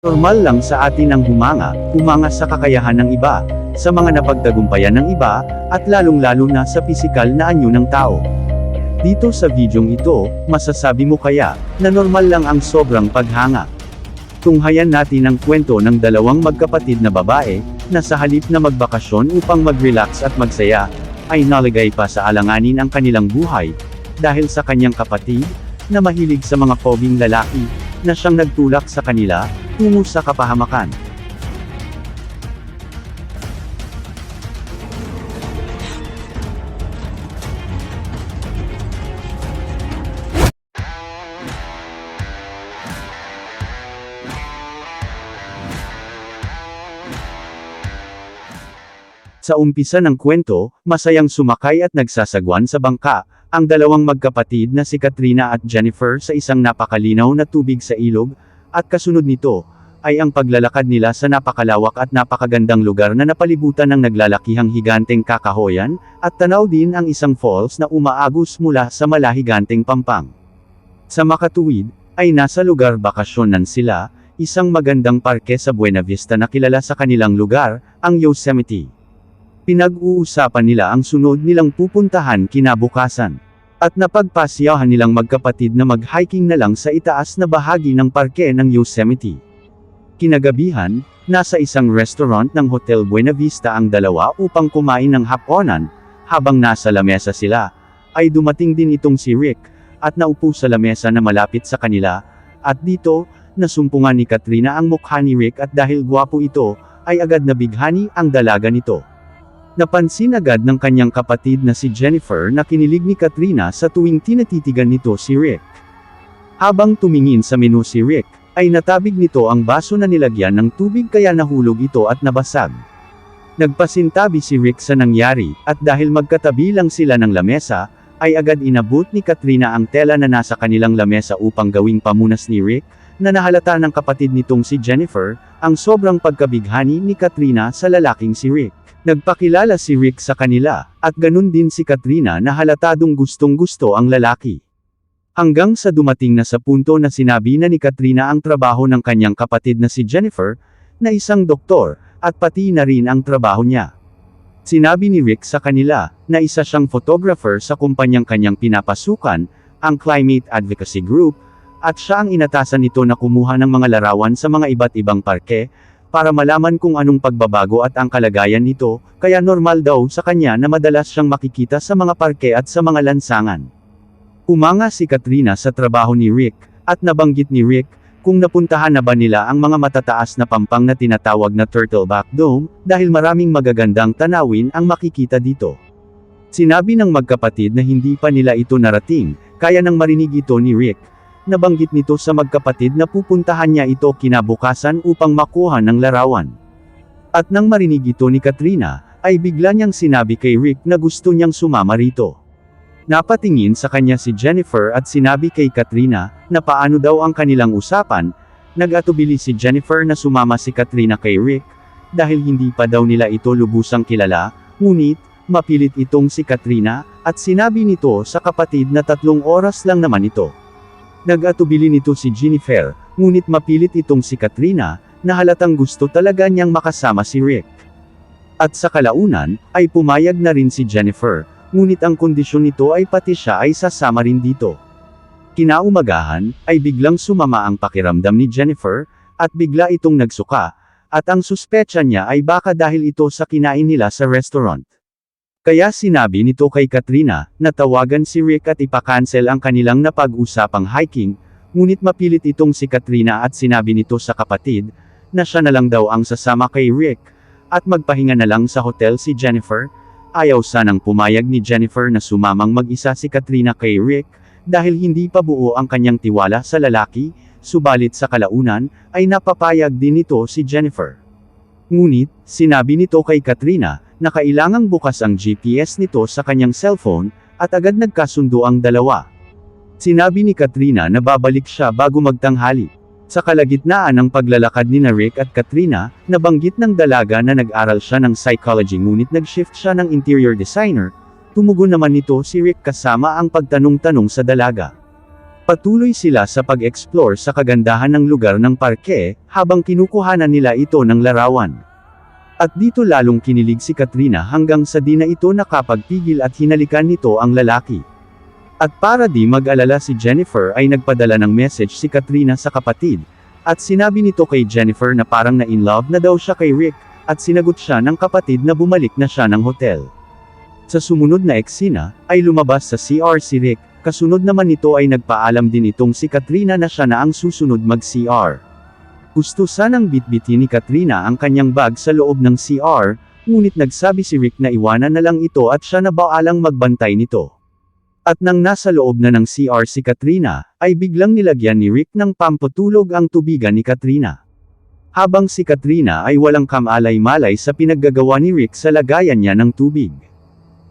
Normal lang sa atin ang humanga, humanga sa kakayahan ng iba, sa mga napagtagumpayan ng iba, at lalong-lalo na sa pisikal na anyo ng tao. Dito sa videong ito, masasabi mo kaya, na normal lang ang sobrang paghanga. Tunghayan natin ang kwento ng dalawang magkapatid na babae, na sa halip na magbakasyon upang mag-relax at magsaya, ay nalagay pa sa alanganin ang kanilang buhay, dahil sa kanyang kapatid, na mahilig sa mga pobing lalaki, na siyang nagtulak sa kanila, tungo sa kapahamakan. Sa umpisa ng kwento, masayang sumakay at nagsasagwan sa bangka, ang dalawang magkapatid na si Katrina at Jennifer sa isang napakalinaw na tubig sa ilog, at kasunod nito, ay ang paglalakad nila sa napakalawak at napakagandang lugar na napalibutan ng naglalakihang higanteng kakahoyan, at tanaw din ang isang falls na umaagos mula sa malahiganteng pampang. Sa makatuwid, ay nasa lugar bakasyonan sila, isang magandang parke sa Buena Vista na kilala sa kanilang lugar, ang Yosemite. Pinag-uusapan nila ang sunod nilang pupuntahan kinabukasan. At napagpasyahan nilang magkapatid na mag-hiking na lang sa itaas na bahagi ng parke ng Yosemite. Kinagabihan, nasa isang restaurant ng Hotel Buena Vista ang dalawa upang kumain ng haponan, habang nasa lamesa sila, ay dumating din itong si Rick, at naupo sa lamesa na malapit sa kanila, at dito, nasumpungan ni Katrina ang mukha ni Rick at dahil gwapo ito, ay agad nabighani ang dalaga nito. Napansin agad ng kanyang kapatid na si Jennifer na kinilig ni Katrina sa tuwing tinatitigan nito si Rick. Habang tumingin sa menu si Rick, ay natabig nito ang baso na nilagyan ng tubig kaya nahulog ito at nabasag. Nagpasintabi si Rick sa nangyari, at dahil magkatabi lang sila ng lamesa, ay agad inabot ni Katrina ang tela na nasa kanilang lamesa upang gawing pamunas ni Rick, na nahalata ng kapatid nitong si Jennifer, ang sobrang pagkabighani ni Katrina sa lalaking si Rick. Nagpakilala si Rick sa kanila, at ganun din si Katrina na halatadong gustong gusto ang lalaki. Hanggang sa dumating na sa punto na sinabi na ni Katrina ang trabaho ng kanyang kapatid na si Jennifer, na isang doktor, at pati na rin ang trabaho niya. Sinabi ni Rick sa kanila, na isa siyang photographer sa kumpanyang kanyang pinapasukan, ang Climate Advocacy Group, at siya ang inatasan nito na kumuha ng mga larawan sa mga iba't ibang parke, para malaman kung anong pagbabago at ang kalagayan nito, kaya normal daw sa kanya na madalas siyang makikita sa mga parke at sa mga lansangan. Umanga si Katrina sa trabaho ni Rick, at nabanggit ni Rick, kung napuntahan na ba nila ang mga matataas na pampang na tinatawag na Turtleback Dome, dahil maraming magagandang tanawin ang makikita dito. Sinabi ng magkapatid na hindi pa nila ito narating, kaya nang marinig ito ni Rick, nabanggit nito sa magkapatid na pupuntahan niya ito kinabukasan upang makuha ng larawan. At nang marinig ito ni Katrina, ay bigla niyang sinabi kay Rick na gusto niyang sumama rito. Napatingin sa kanya si Jennifer at sinabi kay Katrina, na paano daw ang kanilang usapan, nag-atubili si Jennifer na sumama si Katrina kay Rick, dahil hindi pa daw nila ito lubusang kilala, ngunit, mapilit itong si Katrina, at sinabi nito sa kapatid na tatlong oras lang naman ito. Nag-atubili nito si Jennifer, ngunit mapilit itong si Katrina, na halatang gusto talaga niyang makasama si Rick. At sa kalaunan, ay pumayag na rin si Jennifer, ngunit ang kondisyon nito ay pati siya ay sasama rin dito. Kinaumagahan, ay biglang sumama ang pakiramdam ni Jennifer, at bigla itong nagsuka, at ang suspetsa niya ay baka dahil ito sa kinain nila sa restaurant. Kaya sinabi nito kay Katrina, na tawagan si Rick at ipakancel ang kanilang napag-usapang hiking, ngunit mapilit itong si Katrina at sinabi nito sa kapatid, na siya na lang daw ang sasama kay Rick, at magpahinga na lang sa hotel si Jennifer, ayaw sanang pumayag ni Jennifer na sumamang mag-isa si Katrina kay Rick, dahil hindi pa buo ang kanyang tiwala sa lalaki, subalit sa kalaunan, ay napapayag din nito si Jennifer. Ngunit, sinabi nito kay Katrina, na kailangang bukas ang GPS nito sa kanyang cellphone, at agad nagkasundo ang dalawa. Sinabi ni Katrina na babalik siya bago magtanghali. Sa kalagitnaan ng paglalakad ni na Rick at Katrina, nabanggit ng dalaga na nag-aral siya ng psychology ngunit nag-shift siya ng interior designer, tumugon naman nito si Rick kasama ang pagtanong-tanong sa dalaga. Patuloy sila sa pag-explore sa kagandahan ng lugar ng parke, habang kinukuhanan nila ito ng larawan. At dito lalong kinilig si Katrina hanggang sa di na ito nakapagpigil at hinalikan nito ang lalaki. At para di mag-alala si Jennifer ay nagpadala ng message si Katrina sa kapatid, at sinabi nito kay Jennifer na parang na in love na daw siya kay Rick, at sinagot siya ng kapatid na bumalik na siya ng hotel. Sa sumunod na eksena, ay lumabas sa CR si Rick, kasunod naman nito ay nagpaalam din itong si Katrina na siya na ang susunod mag-CR. Gusto sanang bitbitin ni Katrina ang kanyang bag sa loob ng CR, ngunit nagsabi si Rick na iwanan na lang ito at siya na baalang magbantay nito. At nang nasa loob na ng CR si Katrina, ay biglang nilagyan ni Rick ng pampatulog ang tubigan ni Katrina. Habang si Katrina ay walang kamalay-malay sa pinaggagawa ni Rick sa lagayan niya ng tubig.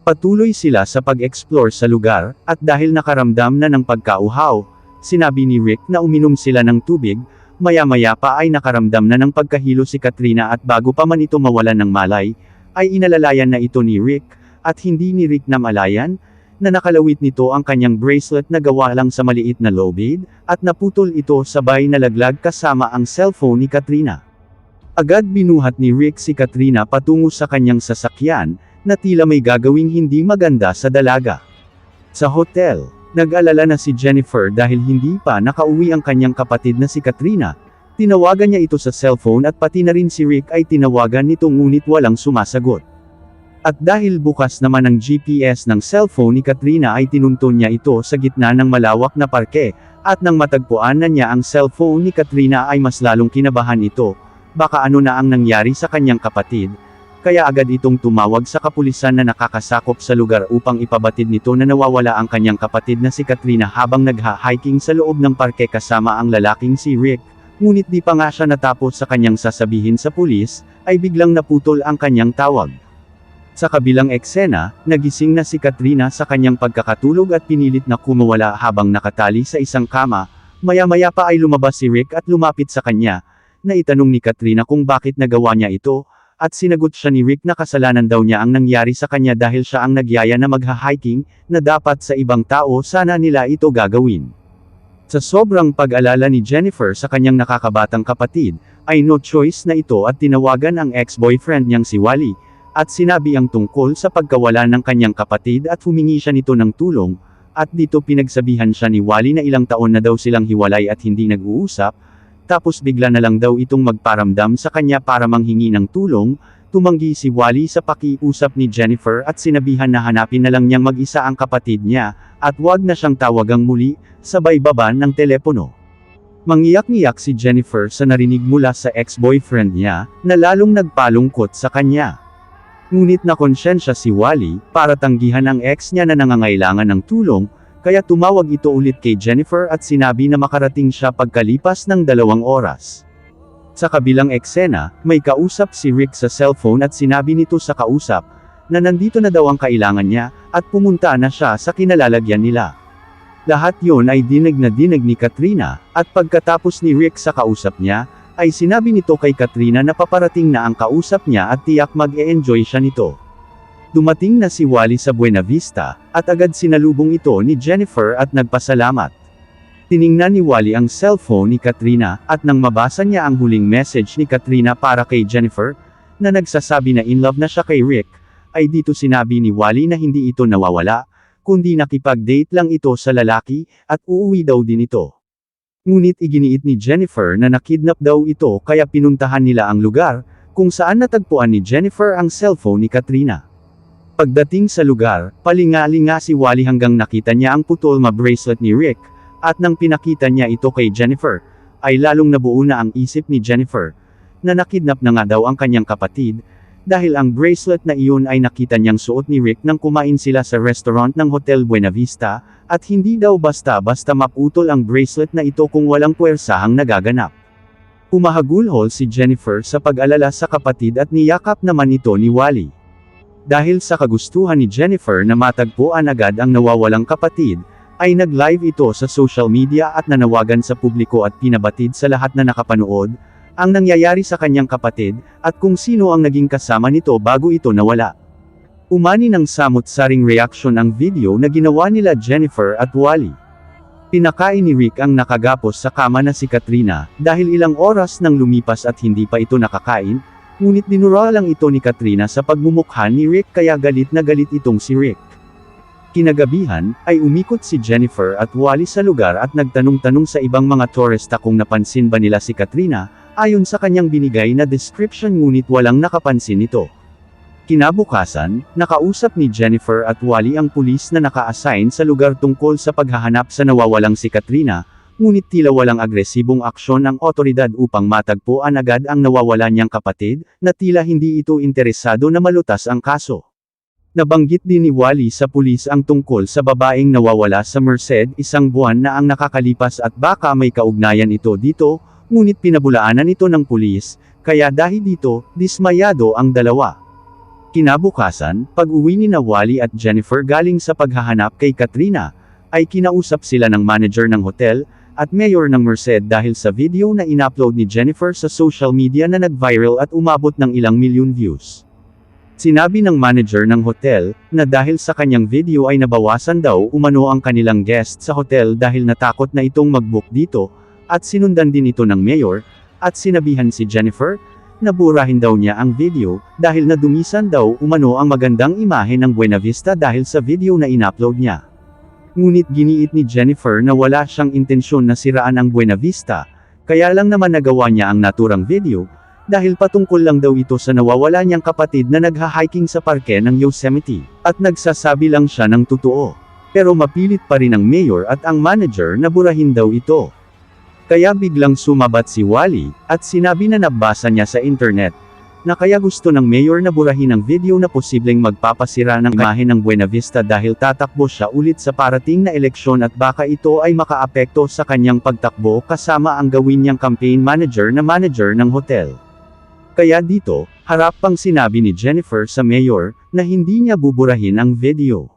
Patuloy sila sa pag-explore sa lugar, at dahil nakaramdam na ng pagkauhaw, sinabi ni Rick na uminom sila ng tubig, maya-maya pa ay nakaramdam na ng pagkahilo si Katrina at bago pa man ito mawalan ng malay, ay inalalayan na ito ni Rick, at hindi ni Rick na malayan, na nakalawit nito ang kanyang bracelet na gawa lang sa maliit na lobid, at naputol ito sabay nalaglag kasama ang cellphone ni Katrina. Agad binuhat ni Rick si Katrina patungo sa kanyang sasakyan, na tila may gagawing hindi maganda sa dalaga. Sa hotel, nag-alala na si Jennifer dahil hindi pa nakauwi ang kanyang kapatid na si Katrina. Tinawagan niya ito sa cellphone at pati na rin si Rick ay tinawagan nito ngunit walang sumasagot. At dahil bukas naman ang GPS ng cellphone ni Katrina ay tinunton niya ito sa gitna ng malawak na parke, at nang matagpuan na niya ang cellphone ni Katrina ay mas lalong kinabahan ito, baka ano na ang nangyari sa kanyang kapatid, kaya agad itong tumawag sa kapulisan na nakakasakop sa lugar upang ipabatid nito na nawawala ang kanyang kapatid na si Katrina habang nagha-hiking sa loob ng parke kasama ang lalaking si Rick, ngunit di pa nga siya natapos sa kanyang sasabihin sa pulis, ay biglang naputol ang kanyang tawag. Sa kabilang eksena, nagising na si Katrina sa kanyang pagkakatulog at pinilit na kumawala habang nakatali sa isang kama, maya-maya pa ay lumabas si Rick at lumapit sa kanya, na itanong ni Katrina kung bakit nagawa niya ito, at sinagot siya ni Rick na kasalanan daw niya ang nangyari sa kanya dahil siya ang nagyaya na magha-hiking, na dapat sa ibang tao sana nila ito gagawin. Sa sobrang pag-alala ni Jennifer sa kanyang nakakabatang kapatid, ay no choice na ito at tinawagan ang ex-boyfriend niyang si Wally, at sinabi ang tungkol sa pagkawala ng kanyang kapatid at humingi siya nito ng tulong, at dito pinagsabihan siya ni Wally na ilang taon na daw silang hiwalay at hindi nag-uusap, tapos bigla na lang daw itong magparamdam sa kanya para manghingi ng tulong, tumanggi si Wally sa pakiusap ni Jennifer at sinabihan na hanapin na lang niyang mag-isa ang kapatid niya, at wag na siyang tawagang muli, sabay baba ng telepono. Mangiyak-ngiyak si Jennifer sa narinig mula sa ex-boyfriend niya, na lalong nagpalungkot sa kanya. Ngunit na konsyensya si Wally, para tanggihan ang ex niya na nangangailangan ng tulong, kaya tumawag ito ulit kay Jennifer at sinabi na makarating siya pagkalipas ng dalawang oras. Sa kabilang eksena, may kausap si Rick sa cellphone at sinabi nito sa kausap, na nandito na daw ang kailangan niya, at pumunta na siya sa kinalalagyan nila. Lahat yon ay dinig na dinig ni Katrina, at pagkatapos ni Rick sa kausap niya, ay sinabi nito kay Katrina na paparating na ang kausap niya at tiyak mag-e-enjoy siya nito. Dumating na si Wally sa Buena Vista, at agad sinalubong ito ni Jennifer at nagpasalamat. Tiningnan ni Wally ang cellphone ni Katrina, at nang mabasa niya ang huling message ni Katrina para kay Jennifer, na nagsasabi na in love na siya kay Rick, ay dito sinabi ni Wally na hindi ito nawawala, kundi nakipag-date lang ito sa lalaki, at uuwi daw din ito. Ngunit iginiit ni Jennifer na nakidnap daw ito kaya pinuntahan nila ang lugar, kung saan natagpuan ni Jennifer ang cellphone ni Katrina. Pagdating sa lugar, palingali nga si Wally hanggang nakita niya ang putol ma bracelet ni Rick, at nang pinakita niya ito kay Jennifer, ay lalong nabuo na ang isip ni Jennifer, na nakidnap na nga daw ang kanyang kapatid, dahil ang bracelet na iyon ay nakita niyang suot ni Rick nang kumain sila sa restaurant ng Hotel Buena Vista, at hindi daw basta-basta maputol ang bracelet na ito kung walang puwersahang nagaganap. Humahagulhol si Jennifer sa pag-alala sa kapatid at niyakap naman ito ni Wally. Dahil sa kagustuhan ni Jennifer na matagpuan agad ang nawawalang kapatid, ay nag-live ito sa social media at nanawagan sa publiko at pinabatid sa lahat na nakapanood, ang nangyayari sa kanyang kapatid, at kung sino ang naging kasama nito bago ito nawala. Umani ng samot-saring reaksyon ang video na ginawa nila Jennifer at Wally. Pinakain ni Rick ang nakagapos sa kama na si Katrina, dahil ilang oras nang lumipas at hindi pa ito nakakain, ngunit dinura lang ito ni Katrina sa pagmumukha ni Rick kaya galit na galit itong si Rick. Kinagabihan, ay umikot si Jennifer at Wally sa lugar at nagtanong-tanong sa ibang mga turista kung napansin ba nila si Katrina, ayon sa kanyang binigay na description ngunit walang nakapansin ito. Kinabukasan, nakausap ni Jennifer at Wally ang pulis na naka-assign sa lugar tungkol sa paghahanap sa nawawalang si Katrina, ngunit tila walang agresibong aksyon ang otoridad upang matagpuan agad ang nawawala niyang kapatid, na tila hindi ito interesado na malutas ang kaso. Nabanggit din ni Wally sa pulis ang tungkol sa babaeng nawawala sa Merced isang buwan na ang nakakalipas at baka may kaugnayan ito dito, ngunit pinabulaanan ito ng pulis, kaya dahil dito, dismayado ang dalawa. Kinabukasan, pag-uwi ni na Wally at Jennifer galing sa paghahanap kay Katrina, ay kinausap sila ng manager ng hotel, at mayor ng Merced dahil sa video na inupload ni Jennifer sa social media na nag-viral at umabot ng ilang milyon views. Sinabi ng manager ng hotel, na dahil sa kanyang video ay nabawasan daw umano ang kanilang guest sa hotel dahil natakot na itong mag-book dito, at sinundan din ito ng mayor, at sinabihan si Jennifer, naburahin daw niya ang video, dahil nadumisan daw umano ang magandang imahe ng Buena Vista dahil sa video na inupload niya. Ngunit giniit ni Jennifer na wala siyang intensyon na siraan ang Buena Vista, kaya lang naman nagawa niya ang naturang video, dahil patungkol lang daw ito sa nawawala niyang kapatid na nagha-hiking sa parke ng Yosemite, at nagsasabi lang siya ng totoo. Pero mapilit pa rin ang mayor at ang manager na burahin daw ito. Kaya biglang sumabat si Wally, at sinabi na nabasa niya sa internet, na kaya gusto ng mayor na burahin ang video na posibleng magpapasira ng imahe ng Buena Vista dahil tatakbo siya ulit sa parating na eleksyon at baka ito ay makaapekto sa kanyang pagtakbo kasama ang gawin niyang campaign manager na manager ng hotel. Kaya dito, harap pang sinabi ni Jennifer sa mayor, na hindi niya buburahin ang video.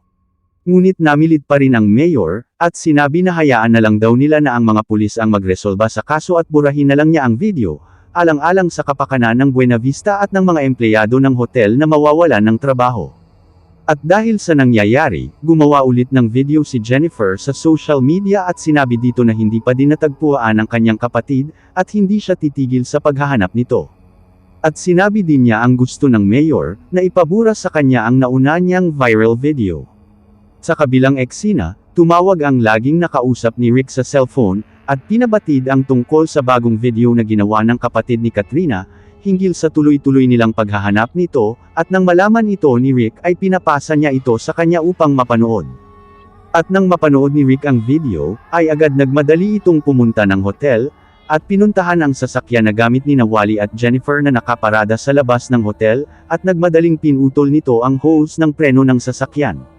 Ngunit namilit pa rin ang mayor, at sinabi na hayaan na lang daw nila na ang mga pulis ang magresolba sa kaso at burahin na lang niya ang video, alang-alang sa kapakanan ng Buena Vista at ng mga empleyado ng hotel na mawawalan ng trabaho. At dahil sa nangyayari, gumawa ulit ng video si Jennifer sa social media at sinabi dito na hindi pa din natagpuan ang kanyang kapatid, at hindi siya titigil sa paghahanap nito. At sinabi din niya ang gusto ng mayor, na ipabura sa kanya ang nauna niyang viral video. Sa kabilang eksena, tumawag ang laging nakausap ni Rick sa cellphone, at pinabatid ang tungkol sa bagong video na ginawa ng kapatid ni Katrina, hinggil sa tuloy-tuloy nilang paghahanap nito, at nang malaman ito ni Rick ay pinapasa niya ito sa kanya upang mapanood. At nang mapanood ni Rick ang video, ay agad nagmadali itong pumunta ng hotel, at pinuntahan ang sasakyan na gamit ni Nawali at Jennifer na nakaparada sa labas ng hotel, at nagmadaling pinutol nito ang hose ng preno ng sasakyan.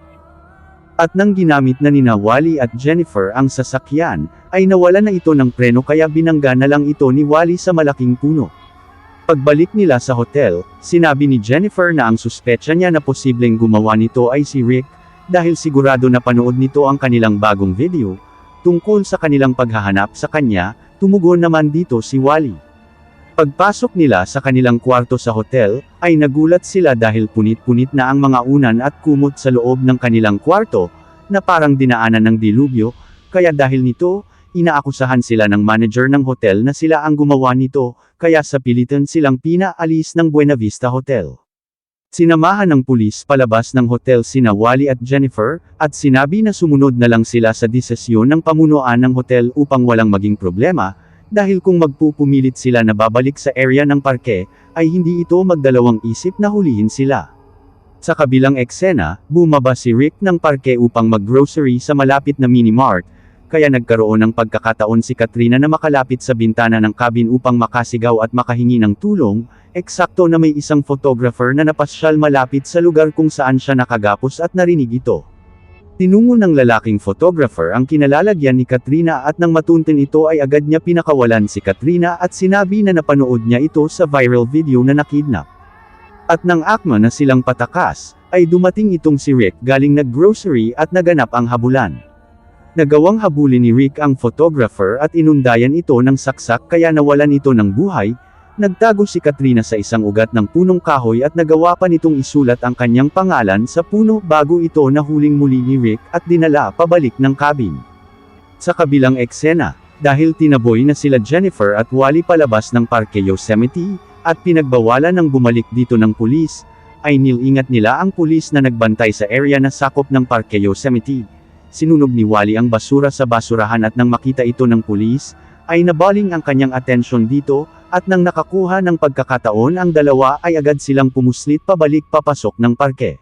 At nang ginamit na ni Nawali at Jennifer ang sasakyan, ay nawala na ito ng preno kaya binangga na lang ito ni Wally sa malaking puno. Pagbalik nila sa hotel, sinabi ni Jennifer na ang suspetsya niya na posibleng gumawa nito ay si Rick, dahil sigurado na panood nito ang kanilang bagong video, tungkol sa kanilang paghahanap sa kanya, tumugon naman dito si Wally. Pagpasok nila sa kanilang kwarto sa hotel, ay nagulat sila dahil punit-punit na ang mga unan at kumot sa loob ng kanilang kwarto, na parang dinaanan ng dilubyo, kaya dahil nito, inaakusahan sila ng manager ng hotel na sila ang gumawa nito, kaya sa pilitan silang pinaalis ng Buena Vista Hotel. Sinamahan ng pulis palabas ng hotel sina Wally at Jennifer, at sinabi na sumunod na lang sila sa desisyon ng pamunuan ng hotel upang walang maging problema, dahil kung magpupumilit sila na babalik sa area ng parke, ay hindi ito magdalawang isip na hulihin sila. Sa kabilang eksena, bumaba si Rick ng parke upang maggrocery sa malapit na mini-mart, kaya nagkaroon ng pagkakataon si Katrina na makalapit sa bintana ng cabin upang makasigaw at makahingi ng tulong, eksakto na may isang photographer na napasyal malapit sa lugar kung saan siya nakagapos at narinig ito. Tinungo ng lalaking photographer ang kinalalagyan ni Katrina at nang matuntin ito ay agad niya pinakawalan si Katrina at sinabi na napanood niya ito sa viral video na nakidnap. At nang akma na silang patakas, ay dumating itong si Rick galing nag-grocery at naganap ang habulan. Nagawang habulin ni Rick ang photographer at inundayan ito ng saksak kaya nawalan ito ng buhay, Nagtago si Katrina sa isang ugat ng punong kahoy at nagawa pa nitong isulat ang kanyang pangalan sa puno bago ito nahuling muli ni Rick at dinala pabalik ng cabin. Sa kabilang eksena, dahil tinaboy na sila Jennifer at Wally palabas ng Parque Yosemite, at pinagbawalan ng bumalik dito ng pulis, ay nilingat nila ang pulis na nagbantay sa area na sakop ng Parque Yosemite. Sinunog ni Wally ang basura sa basurahan at nang makita ito ng pulis, ay nabaling ang kanyang atensyon dito, at nang nakakuha ng pagkakataon ang dalawa ay agad silang pumuslit pabalik papasok ng parke.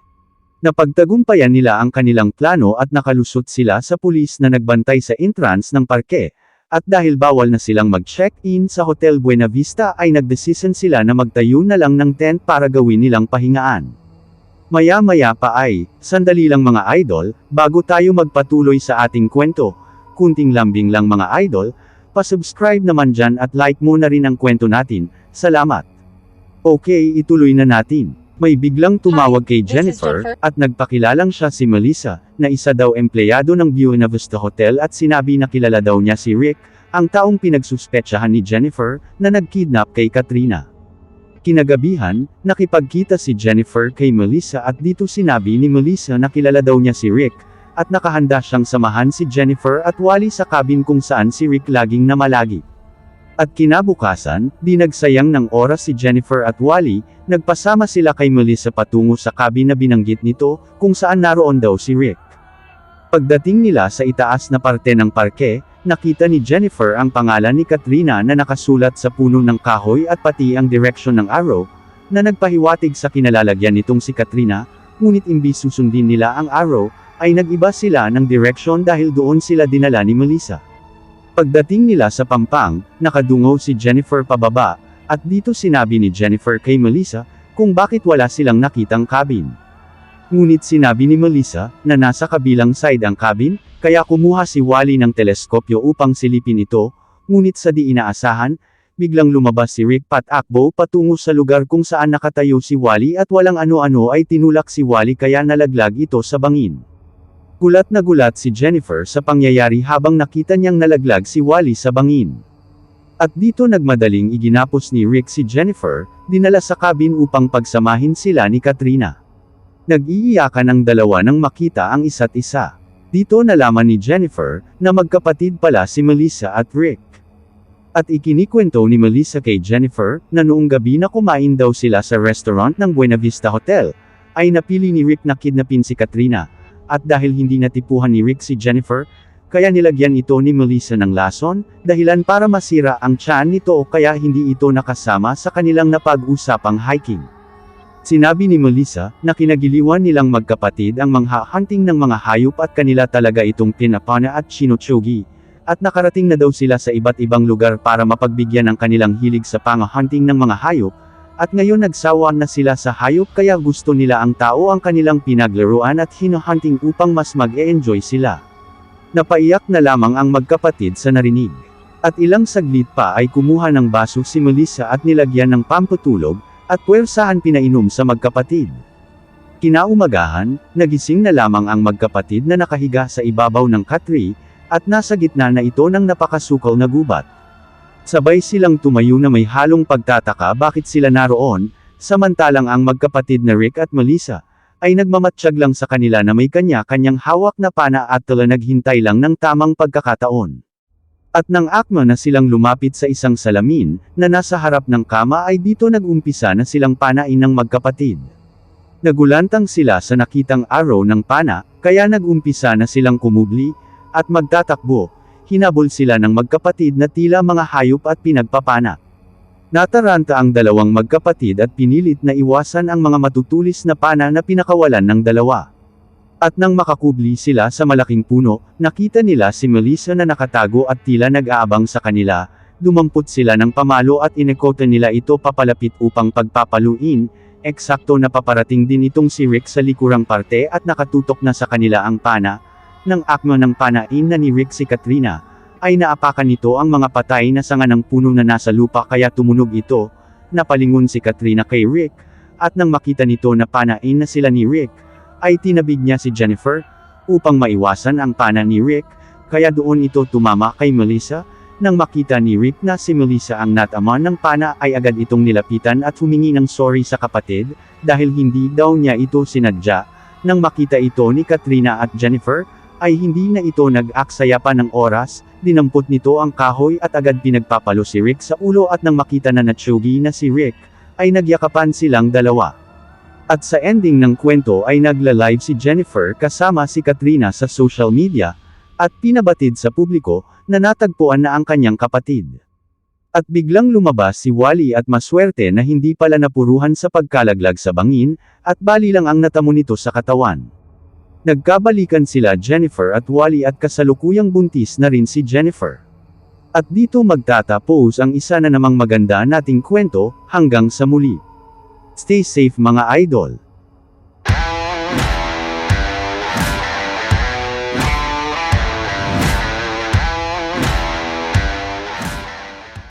Napagtagumpayan nila ang kanilang plano at nakalusot sila sa pulis na nagbantay sa entrance ng parke, at dahil bawal na silang mag-check-in sa Hotel Buena Vista ay nagdesisyon sila na magtayo na lang ng tent para gawin nilang pahingaan. Maya-maya pa ay, sandali lang mga idol, bago tayo magpatuloy sa ating kwento, kunting lambing lang mga idol, pasubscribe naman dyan at like mo na rin ang kwento natin, salamat. Okay ituloy na natin. May biglang tumawag kay Jennifer. at nagpakilalang siya si Melissa, na isa daw empleyado ng Buena Vista Hotel at sinabi na kilala daw niya si Rick, ang taong pinagsuspetsahan ni Jennifer, na nagkidnap kay Katrina. Kinagabihan, nakipagkita si Jennifer kay Melissa at dito sinabi ni Melissa na kilala daw niya si Rick, at nakahanda siyang samahan si Jennifer at Wally sa cabin kung saan si Rick laging namalagi. At kinabukasan, di nagsayang ng oras si Jennifer at Wally, nagpasama sila kay Melissa patungo sa cabin na binanggit nito, kung saan naroon daw si Rick. Pagdating nila sa itaas na parte ng parke, nakita ni Jennifer ang pangalan ni Katrina na nakasulat sa puno ng kahoy at pati ang direksyon ng arrow, na nagpahiwatig sa kinalalagyan nitong si Katrina, ngunit imbis susundin nila ang arrow, ay nag-iba sila ng direksyon dahil doon sila dinala ni Melissa. Pagdating nila sa Pampang, nakadungaw si Jennifer pababa, at dito sinabi ni Jennifer kay Melissa, kung bakit wala silang nakitang cabin. Ngunit sinabi ni Melissa, na nasa kabilang side ang cabin, kaya kumuha si Wally ng teleskopyo upang silipin ito, ngunit sa di inaasahan, biglang lumabas si Rick patakbo patungo sa lugar kung saan nakatayo si Wally at walang ano-ano ay tinulak si Wally kaya nalaglag ito sa bangin. Gulat na gulat si Jennifer sa pangyayari habang nakita niyang nalaglag si Wally sa bangin. At dito nagmadaling iginapos ni Rick si Jennifer, dinala sa cabin upang pagsamahin sila ni Katrina. Nag-iiyakan ang dalawa nang makita ang isa't isa. Dito nalaman ni Jennifer, na magkapatid pala si Melissa at Rick. At ikinikwento ni Melissa kay Jennifer, na noong gabi na kumain daw sila sa restaurant ng Buena Vista Hotel, ay napili ni Rick na kidnapin si Katrina, at dahil hindi natipuhan ni Rick si Jennifer, kaya nilagyan ito ni Melissa ng lason, dahilan para masira ang tiyan nito o kaya hindi ito nakasama sa kanilang napag-usapang hiking. Sinabi ni Melissa, na kinagiliwan nilang magkapatid ang mangha-hunting ng mga hayop at kanila talaga itong pinapana at sinutsugi, at nakarating na daw sila sa iba't ibang lugar para mapagbigyan ang kanilang hilig sa pang-hunting ng mga hayop, at ngayon nagsawa na sila sa hayop kaya gusto nila ang tao ang kanilang pinaglaruan at hinuhunting upang mas mag-e-enjoy sila. Napaiyak na lamang ang magkapatid sa narinig. At ilang saglit pa ay kumuha ng baso si Melissa at nilagyan ng pampatulog, at puwersahan pinainom sa magkapatid. Kinaumagahan, nagising na lamang ang magkapatid na nakahiga sa ibabaw ng katri, at nasa gitna na ito ng napakasukal na gubat. Sabay silang tumayo na may halong pagtataka bakit sila naroon, samantalang ang magkapatid na Rick at Melissa, ay nagmamatsyag lang sa kanila na may kanya-kanyang hawak na pana at tala naghintay lang ng tamang pagkakataon. At nang akma na silang lumapit sa isang salamin, na nasa harap ng kama ay dito nag-umpisa na silang panain ng magkapatid. Nagulantang sila sa nakitang arrow ng pana, kaya nag-umpisa na silang kumubli, at magtatakbo, hinabol sila ng magkapatid na tila mga hayop at pinagpapana. Nataranta ang dalawang magkapatid at pinilit na iwasan ang mga matutulis na pana na pinakawalan ng dalawa. At nang makakubli sila sa malaking puno, nakita nila si Melissa na nakatago at tila nag-aabang sa kanila, dumampot sila ng pamalo at inekota nila ito papalapit upang pagpapaluin, eksakto na paparating din itong si Rick sa likurang parte at nakatutok na sa kanila ang pana, nang akma ng panain na ni Rick si Katrina, ay naapakan nito ang mga patay na sanga ng puno na nasa lupa kaya tumunog ito, napalingon si Katrina kay Rick, at nang makita nito na panain na sila ni Rick, ay tinabig niya si Jennifer, upang maiwasan ang pana ni Rick, kaya doon ito tumama kay Melissa, nang makita ni Rick na si Melissa ang natama ng pana ay agad itong nilapitan at humingi ng sorry sa kapatid, dahil hindi daw niya ito sinadya, nang makita ito ni Katrina at Jennifer, ay hindi na ito nag-aksaya pa ng oras, dinampot nito ang kahoy at agad pinagpapalo si Rick sa ulo at nang makita na natsugi na si Rick, ay nagyakapan silang dalawa. At sa ending ng kwento ay nagla-live si Jennifer kasama si Katrina sa social media, at pinabatid sa publiko, na natagpuan na ang kanyang kapatid. At biglang lumabas si Wally at maswerte na hindi pala napuruhan sa pagkalaglag sa bangin, at bali lang ang natamo nito sa katawan. Nagkabalikan sila Jennifer at Wally at kasalukuyang buntis na rin si Jennifer. At dito magtatapos ang isa na namang maganda nating kwento, hanggang sa muli. Stay safe mga idol.